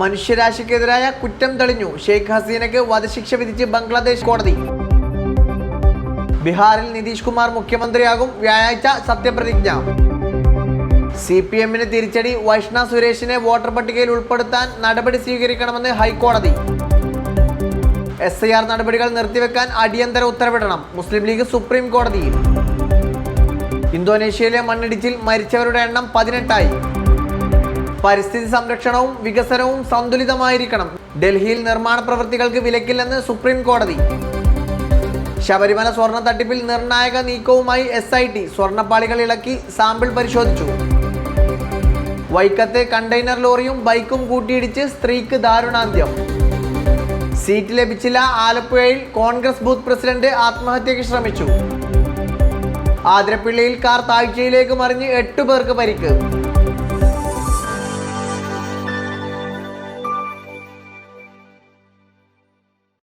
മനുഷ്യരാശിക്കെതിരായ കുറ്റം തെളിഞ്ഞു. ഷെയ്ഖ് ഹസീനയ്ക്ക് വധശിക്ഷ വിധിച്ച് ബംഗ്ലാദേശ് കോടതി. ബീഹാറിൽ നിതീഷ് കുമാർ മുഖ്യമന്ത്രിയാകും വ്യാഴാഴ്ച സത്യപ്രതിജ്ഞ. സി പി എമ്മിന് തിരിച്ചടി വൈഷ്ണ സുരേഷിനെ വോട്ടർ പട്ടികയിൽ ഉൾപ്പെടുത്താൻ നടപടി സ്വീകരിക്കണമെന്ന് ഹൈക്കോടതി. എസ് ഐ ആർ നടപടികൾ നിർത്തിവെക്കാൻ അടിയന്തര ഉത്തരവിടണം. മുസ്ലിം ലീഗ് സുപ്രീം കോടതിയിൽ. ഇന്തോനേഷ്യയിലെ മണ്ണിടിച്ചിൽ മരിച്ചവരുടെ എണ്ണം പതിനെട്ടായി. പരിസ്ഥിതി സംരക്ഷണവും വികസനവും സന്തുലിതമായിരിക്കണം. ഡൽഹിയിൽ നിർമ്മാണ പ്രവൃത്തികൾക്ക് വിലക്കില്ലെന്ന് സുപ്രീം കോടതി. ശബരിമല സ്വർണ തട്ടിപ്പിൽ നിർണായക നീക്കവുമായി എസ് ഐ ടി സ്വർണപ്പാളികൾ ഇളക്കി സാമ്പിൾ പരിശോധിച്ചു. വൈക്കത്തെ കണ്ടെയ്നർ ലോറിയും ബൈക്കും കൂട്ടിയിടിച്ച് സ്ത്രീക്ക് ദാരുണാന്ത്യം. സീറ്റ് ലഭിച്ചില്ല ആലപ്പുഴയിൽ കോൺഗ്രസ് ബൂത്ത് പ്രസിഡന്റ് ആത്മഹത്യയ്ക്ക് ശ്രമിച്ചു. ആതിരപ്പിള്ളിയിൽ കാർ താഴ്ചയിലേക്ക് മറിഞ്ഞ് എട്ടു പേർക്ക് പരിക്ക്.